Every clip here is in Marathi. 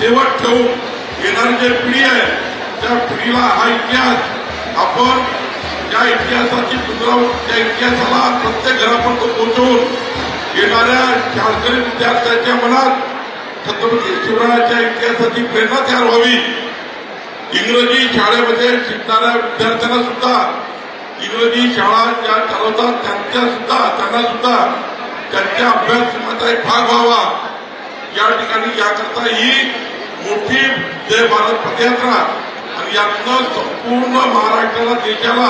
तेवत ठेवून येणारी जे पिढी आहे त्या पिढीला हा इतिहास आपण त्या इतिहासाची पुनराव त्या इतिहासाला प्रत्येक घरापर्यंत पोहोचवून येणाऱ्या शाळकरी विद्यार्थ्यांच्या मनात छत्रपती शिवरायाच्या इतिहासाची प्रेरणा तयार व्हावी. इंग्रजी शाळेमध्ये शिकणाऱ्या विद्यार्थ्यांना सुद्धा इंग्रजी शाळा ज्या चालवतात त्यांच्या सुद्धा त्यांना सुद्धा त्यांच्या अभ्यासक्रमाचा एक भाग व्हावा. या ठिकाणी याकरता ही जय भारत पदयात्रा. आणि यातनं संपूर्ण महाराष्ट्राला देशाला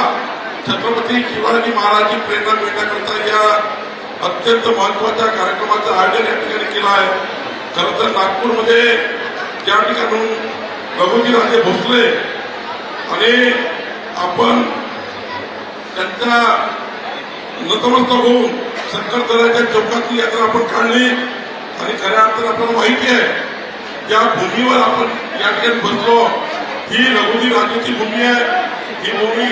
छत्रपती शिवाजी महाराजांची प्रेरणा मिळण्याकरता या अत्यंत महत्त्वाच्या कार्यक्रमाचं आयोजन या ठिकाणी केलं आहे. खरं तर नागपूरमध्ये ज्या ठिकाणून रघुजी राजे भोसले आणि आपण त्यांच्या नतमस्तक होऊन शंकरदराच्या चौकातली यात्रा आपण काढली. आणि खऱ्या अर्थानं आपल्याला माहिती आहे या भूमीवर आपण या ठिकाणी बसलो. ही रघुजी राजूची भूमी आहे. ही भूमी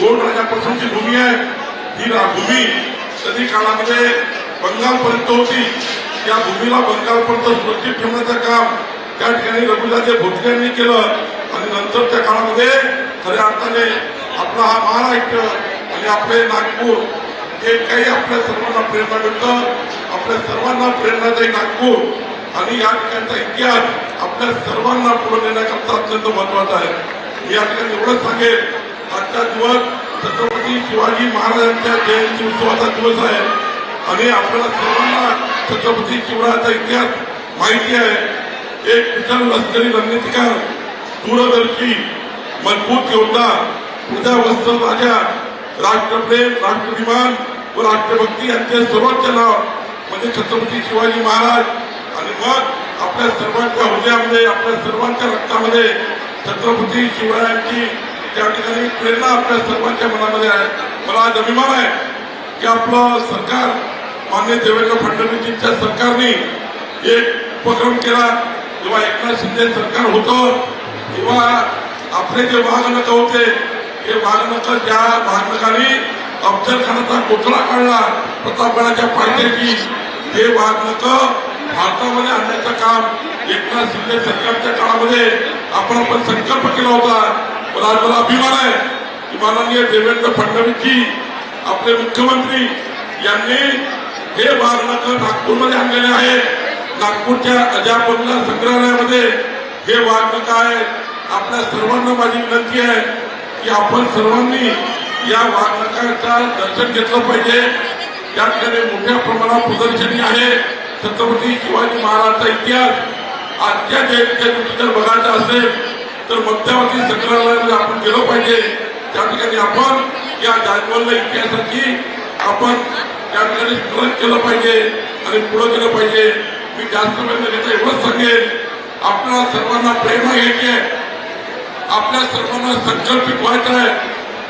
दोन राजापासूनची भूमी आहे. ही भूमी कधी काळामध्ये बंगालपर्यंत होती. या भूमीला बंगालपर्यंत सुरक्षित ठेवण्याचं काम त्या ठिकाणी रघुराजे भोसले यांनी केलं. आणि नंतरच्या काळामध्ये खऱ्या अर्थाने आपला हा महाराष्ट्र आणि आपले नागपूर हे काही आपल्या सर्वांना प्रेरणा मिळतं. आपल्या सर्वांना प्रेरणादायी नागपूर. आणि या ठिकाणचा इतिहास आपल्या सर्वांना पुढे नेण्याकरता अत्यंत महत्त्वाचा आहे. मी या ठिकाणी एवढंच सांगेल आजचा दिवस छत्रपती शिवाजी महाराजांच्या जयंती उत्सवाचा दिवस आहे. आणि आपल्याला सर्वांना छत्रपती शिवरायाचा इतिहास माहिती आहे. एक कुशल लष्करी रणनीतिकार दूरदर्शी मजबूत योद्धा प्रजावत्सल राजा राष्ट्रप्रेम राष्ट्राभिमान व राष्ट्रभक्ती यांचे सर्वोच्च नाव म्हणजे छत्रपती शिवाजी महाराज. आणि मग आपल्या सर्वांच्या हृदयामध्ये आपल्या सर्वांच्या रक्तामध्ये छत्रपती शिवरायांची त्या ठिकाणी प्रेरणा आपल्या सर्वांच्या मनामध्ये आहे. मला आज अभिमान आहे की आपलं सरकार मान्य देवेंद्र फडणवीसजींच्या सरकारने एक उपक्रम केला. जेव्हा एकनाथ शिंदे सरकार होतं तेव्हा आपले जे वाघनक होते हे वाघनक ज्या वाघनकाने अफजल खानाचा कोथळा काढला. प्रतापगडाच्या पायथ्याची ते वाघनक भारतामध्ये आणण्याचं काम एकनाथ शिंदे सरकारच्या काळामध्ये आपण आपण संकल्प केला होता. पण आज मला अभिमान आहे की माननीय देवेंद्र फडणवीसजी आपले मुख्यमंत्री यांनी हे वाघनगर नागपूरमध्ये आणलेले आहे. नागपूरच्या अजापल्ला संग्रहालयामध्ये हे वाघनक आहे? आपल्या सर्वांना माझी विनंती आहे की आपण सर्वांनी या वाघनकाचं दर्शन घेतलं पाहिजे. त्या ठिकाणी मोठ्या प्रमाणात प्रदर्शनी आहे. छत्रपती शिवाजी महाराजचा इतिहास आजच्या जयंतीच्या दिवशी जर बघायचा असेल तर मध्यावधी संग्रहालयामध्ये आपण गेलो पाहिजे. त्या ठिकाणी आपण या जागवल्ल इतिहासाची आपण त्या ठिकाणी स्मरण केलं पाहिजे आणि पुढे गेलं पाहिजे. मी जास्त वेळ घेता एवढंच सांगेन आपल्याला सर्वांना प्रेरणा घ्यायची आहे. आपल्या सर्वांना संकल्पित व्हायचं आहे.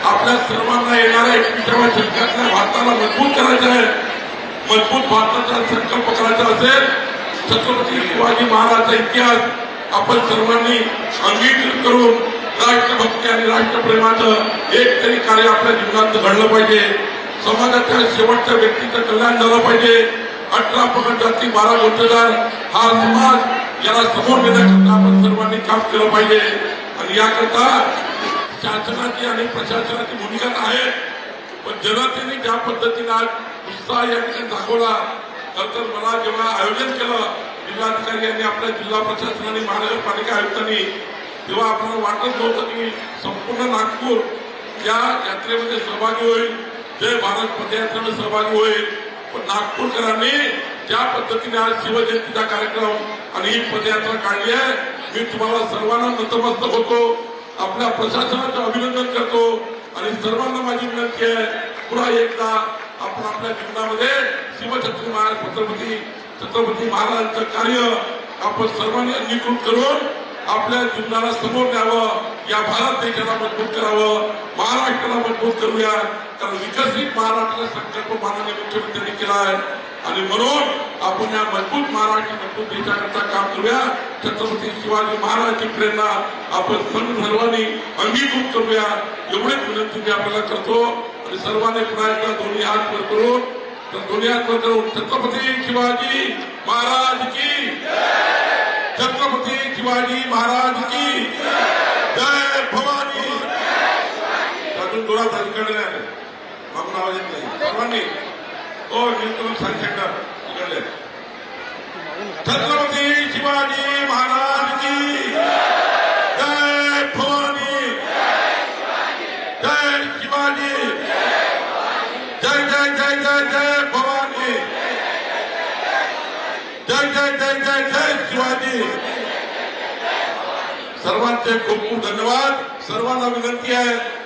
आपल्या सर्वांना येणाऱ्या एकविसाव्या शतकातल्या भारताला मजबूत करायचं आहे. मजबूत भारताचा संकल्प करायचा असेल छत्रपती शिवाजी महाराजांचा इतिहास आपण सर्वांनी अंगीकृत करून राष्ट्रभक्ती आणि राष्ट्रप्रेमाचं एक तरी कार्य आपल्या जीवनात घडलं पाहिजे. समाजाच्या शेवटच्या व्यक्तीचं कल्याण झालं पाहिजे. अठरा पगड जाती बारा गोष्टदार हा समाज याला समोर नेण्याकरता आपण सर्वांनी काम केलं पाहिजे. आणि याकरता शासनाची आणि प्रशासनाची भूमिका आहे पण जनतेने ज्या पद्धतीने आज उत्साह या ठिकाणी दाखवला. नंतर तर मला जेव्हा आयोजन केलं जिल्हाधिकारी यांनी आपल्या जिल्हा प्रशासन आणि महानगरपालिका आयुक्तांनी तेव्हा आपल्याला वाटत नव्हतं की संपूर्ण नागपूर या यात्रेमध्ये सहभागी होईल. जय भारत पदयात्रेमध्ये सहभागी होईल. पण नागपूरकरांनी ज्या पद्धतीने आज शिवजयंतीचा कार्यक्रम आणि ही पदयात्रा काढली आहे मी तुम्हाला सर्वांना नतमस्तक होतो. आपल्या प्रशासनाचं अभिनंदन करतो. आणि सर्वांना माझी विनंती आहे पुन्हा एकदा आपण आपल्या जीवनामध्ये शिवछत्रपती महाराज छत्रपती छत्रपती महाराजांचं कार्य आपण सर्वांनी अंगीकृत करून आपल्या जीवनाला समोर न्यावं या भारत देशाला मजबूत करावं महाराष्ट्राला मजबूत करूया. कारण विकसित महाराष्ट्राचा संकल्प माननीय मुख्यमंत्र्यांनी केला आहे. आणि म्हणून आपण या मजबूत महाराष्ट्र मजबूत देशाकरता काम करूया. छत्रपती शिवाजी महाराजांची प्रेरणा आपण सर्व सर्वांनी अंगीकृत करूया. एवढीच विनंती मी आपल्याला करतो. आणि सर्वांनी पुन्हा एकदा दोन्ही हात वर करून तर दोन्ही हात वर करून छत्रपती शिवाजी महाराज की छत्रपती शिवाजी महाराज की जय! भवानी! त्यातून जोरात इकडे मागून आवाज येत नाही. सर्वांनी तो निलकमल सारखे सेंटर छत्रपती शिवाजी महाराज की जय भवानी जय शिवाजी जय जय जय जय जय भवानी जय जय जय जय शिवाजी. सर्वांचे खूप खूप धन्यवाद. सर्वांना विनंती आहे